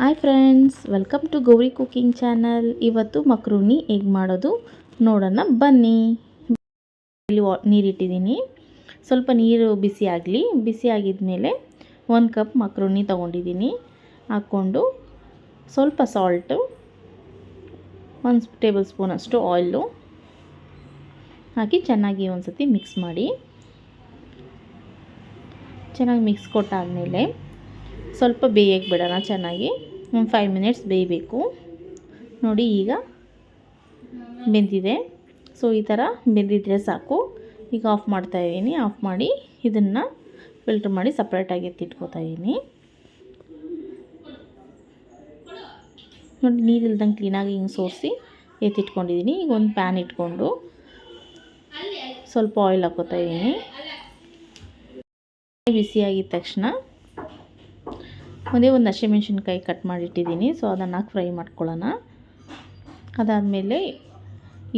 Hi friends, welcome to Gauri cooking channel. ಇವತ್ತು macaroni ಹೇಗೆ ಮಾಡೋದು ನೋಡೋಣ ಬನ್ನಿ. ಇಲ್ಲಿ ನೀರಿಟ್ಟಿದ್ದೀನಿ. ಸ್ವಲ್ಪ ನೀರು ಬಿಸಿ ಆಗಲಿ. ಬಿಸಿ ಆಗಿದ್ಮೇಲೆ ಒಂದು ಕಪ್ ಮಕ್ರೂನಿ ತೊಗೊಂಡಿದ್ದೀನಿ. ಹಾಕ್ಕೊಂಡು ಸ್ವಲ್ಪ ಸಾಲ್ಟು ಒಂದು ಟೇಬಲ್ ಸ್ಪೂನಷ್ಟು ಆಯಿಲು ಹಾಕಿ ಚೆನ್ನಾಗಿ ಒಂದು ಸತಿ ಮಿಕ್ಸ್ ಮಾಡಿ. ಚೆನ್ನಾಗಿ ಮಿಕ್ಸ್ ಕೊಟ್ಟಾದಮೇಲೆ ಸ್ವಲ್ಪ ಬೇಯಕ್ಕೆ ಬಿಡೋಣ ಚೆನ್ನಾಗಿ. ಒಂದು ಫೈವ್ ಮಿನಿಟ್ಸ್ ಬೇಯಬೇಕು. ನೋಡಿ ಈಗ ಬೆಂದಿದೆ. ಸೊ ಈ ಥರ ಬೆಂದಿದ್ರೆ ಸಾಕು. ಈಗ ಆಫ್ ಮಾಡ್ತಾ ಇದ್ದೀನಿ. ಆಫ್ ಮಾಡಿ ಇದನ್ನು ಫಿಲ್ಟ್ರ್ ಮಾಡಿ ಸಪ್ರೇಟಾಗಿ ಎತ್ತಿಟ್ಕೋತಾ ಇದ್ದೀನಿ. ನೋಡಿ ನೀರಿಲ್ದಂಗೆ ಕ್ಲೀನಾಗಿ ಹಿಂಗೆ ಸೋರಿಸಿ ಎತ್ತಿಟ್ಕೊಂಡಿದ್ದೀನಿ ಈಗ ಒಂದು ಪ್ಯಾನ್ ಇಟ್ಕೊಂಡು ಸ್ವಲ್ಪ ಆಯಿಲ್ ಹಾಕೋತಾ ಇದ್ದೀನಿ. ಬಿಸಿಯಾಗಿದ್ದ ತಕ್ಷಣ ಒಂದೇ ಒಂದು ಹಸಿಮೆಣ್ಸಿನ್ಕಾಯಿ ಕಟ್ ಮಾಡಿಟ್ಟಿದ್ದೀನಿ. ಸೊ ಅದನ್ನು ಫ್ರೈ ಮಾಡ್ಕೊಳ್ಳೋಣ. ಅದಾದಮೇಲೆ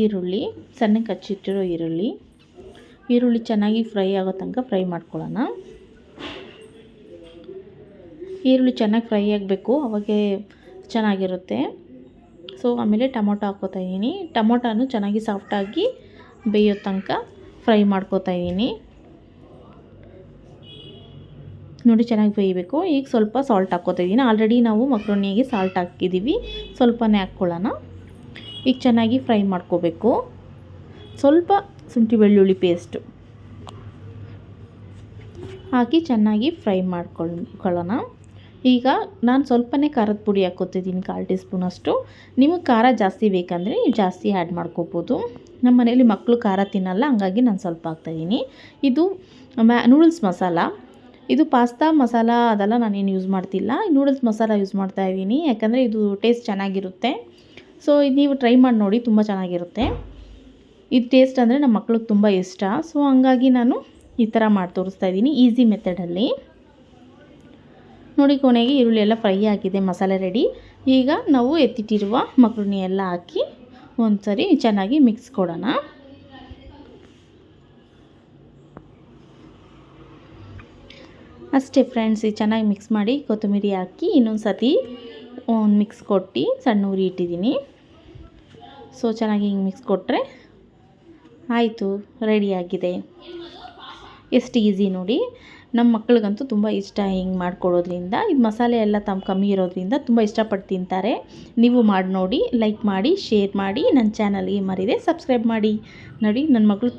ಈರುಳ್ಳಿ ಸಣ್ಣಕ್ಕೆ ಹಚ್ಚಿಟ್ಟಿರೋ ಈರುಳ್ಳಿ. ಈರುಳ್ಳಿ ಚೆನ್ನಾಗಿ ಫ್ರೈ ಆಗೋ ತನಕ ಫ್ರೈ ಮಾಡ್ಕೊಳ್ಳೋಣ. ಈರುಳ್ಳಿ ಚೆನ್ನಾಗಿ ಫ್ರೈ ಆಗಬೇಕು, ಅವಾಗೆ ಚೆನ್ನಾಗಿರುತ್ತೆ. ಸೊ ಆಮೇಲೆ ಟೊಮೊಟೊ ಹಾಕ್ಕೋತಾ ಇದ್ದೀನಿ. ಟೊಮೊಟೊನು ಚೆನ್ನಾಗಿ ಸಾಫ್ಟಾಗಿ ಬೇಯೋ ತನಕ ಫ್ರೈ ಮಾಡ್ಕೋತಾ ಇದ್ದೀನಿ. ನೋಡಿ ಚೆನ್ನಾಗಿ ಬೇಯಬೇಕು. ಈಗ ಸ್ವಲ್ಪ ಸಾಲ್ಟ್ ಹಾಕ್ಕೋತಿದ್ದೀನಿ ಆಲ್ರೆಡಿ ನಾವು ಮಕ್ರೋನಿಗೆ ಸಾಲ್ಟ್ ಹಾಕಿದ್ದೀವಿ. ಸ್ವಲ್ಪನೇ ಹಾಕ್ಕೊಳ್ಳೋಣ. ಈಗ ಚೆನ್ನಾಗಿ ಫ್ರೈ ಮಾಡ್ಕೋಬೇಕು. ಸ್ವಲ್ಪ ಶುಂಠಿ ಬೆಳ್ಳುಳ್ಳಿ ಪೇಸ್ಟು ಹಾಕಿ ಚೆನ್ನಾಗಿ ಫ್ರೈ ಮಾಡ್ಕೊಳ್ಳೋಣ ಈಗ ನಾನು ಸ್ವಲ್ಪನೇ ಖಾರದ ಪುಡಿ ಹಾಕ್ಕೋತಿದ್ದೀನಿ ಕಾಲು ಟೀ ಸ್ಪೂನಷ್ಟು ನಿಮಗೆ ಖಾರ ಜಾಸ್ತಿ ಬೇಕಂದರೆ ನೀವು ಜಾಸ್ತಿ ಆ್ಯಡ್ ಮಾಡ್ಕೋಬೋದು. ನಮ್ಮ ಮನೇಲಿ ಮಕ್ಕಳು ಖಾರ ತಿನ್ನಲ್ಲ, ಹಂಗಾಗಿ ನಾನು ಸ್ವಲ್ಪ ಹಾಕ್ತಾಯಿದ್ದೀನಿ. ಇದು ಮ್ಯಾ ನೂಡಲ್ಸ್ ಮಸಾಲ. ಇದು ಪಾಸ್ತಾ ಮಸಾಲ ಅದೆಲ್ಲ ನಾನೇನು ಯೂಸ್ ಮಾಡ್ತಿಲ್ಲ. ನೂಡಲ್ಸ್ ಮಸಾಲ ಯೂಸ್ ಮಾಡ್ತಾ ಇದ್ದೀನಿ. ಯಾಕಂದರೆ ಇದು ಟೇಸ್ಟ್ ಚೆನ್ನಾಗಿರುತ್ತೆ. ಸೊ ಇದು ನೀವು ಟ್ರೈ ಮಾಡಿ ನೋಡಿ, ತುಂಬ ಚೆನ್ನಾಗಿರುತ್ತೆ. ಇದು ಟೇಸ್ಟ್ ಅಂದರೆ ನಮ್ಮ ಮಕ್ಳಿಗೆ ತುಂಬ ಇಷ್ಟ. ಸೊ ಹಂಗಾಗಿ ನಾನು ಈ ಥರ ಮಾಡಿ ತೋರಿಸ್ತಾ ಇದ್ದೀನಿ ಈಸಿ ಮೆಥಡಲ್ಲಿ ನೋಡಿ, ಕೊನೆಗೆ ಈರುಳ್ಳಿ ಎಲ್ಲ ಫ್ರೈ ಆಗಿದೆ, ಮಸಾಲೆ ರೆಡಿ ಈಗ ನಾವು ಎತ್ತಿಟ್ಟಿರುವ ಮಕ್ಳನ್ನೆಲ್ಲ ಎಲ್ಲ ಹಾಕಿ ಒಂದು ಸರಿ ಚೆನ್ನಾಗಿ ಮಿಕ್ಸ್ ಕೊಡೋಣ. ಅಷ್ಟೇ ಫ್ರೆಂಡ್ಸ್ ಇದು ಚೆನ್ನಾಗಿ ಮಿಕ್ಸ್ ಮಾಡಿ ಕೊತ್ತಂಬರಿ ಹಾಕಿ ಇನ್ನೊಂದು ಸತಿ ಒಂದು ಮಿಕ್ಸ್ ಕೊಟ್ಟು ಸಣ್ಣ ಉರಿ ಇಟ್ಟಿದ್ದೀನಿ. ಸೊ ಚೆನ್ನಾಗಿ ಹಿಂಗೆ ಮಿಕ್ಸ್ ಕೊಟ್ಟರೆ ಆಯಿತು ರೆಡಿಯಾಗಿದೆ ಎಷ್ಟು ಈಸಿ ನೋಡಿ. ನಮ್ಮ ಮಕ್ಳಿಗಂತೂ ತುಂಬ ಇಷ್ಟ ಹಿಂಗೆ ಮಾಡ್ಕೊಡೋದ್ರಿಂದ. ಇದು ಮಸಾಲೆ ಎಲ್ಲ ತಮ್ಮ ಕಮ್ಮಿ ಇರೋದ್ರಿಂದ ತುಂಬ ಇಷ್ಟಪಟ್ಟು ತಿಂತಾರೆ. ನೀವು ಮಾಡಿ ನೋಡಿ ಲೈಕ್ ಮಾಡಿ ಶೇರ್ ಮಾಡಿ ನನ್ನ ಚಾನಲ್ಗೆ ಮರಿದೆ ಸಬ್ಸ್ಕ್ರೈಬ್ ಮಾಡಿ. ನೋಡಿ ನನ್ನ ಮಗಳು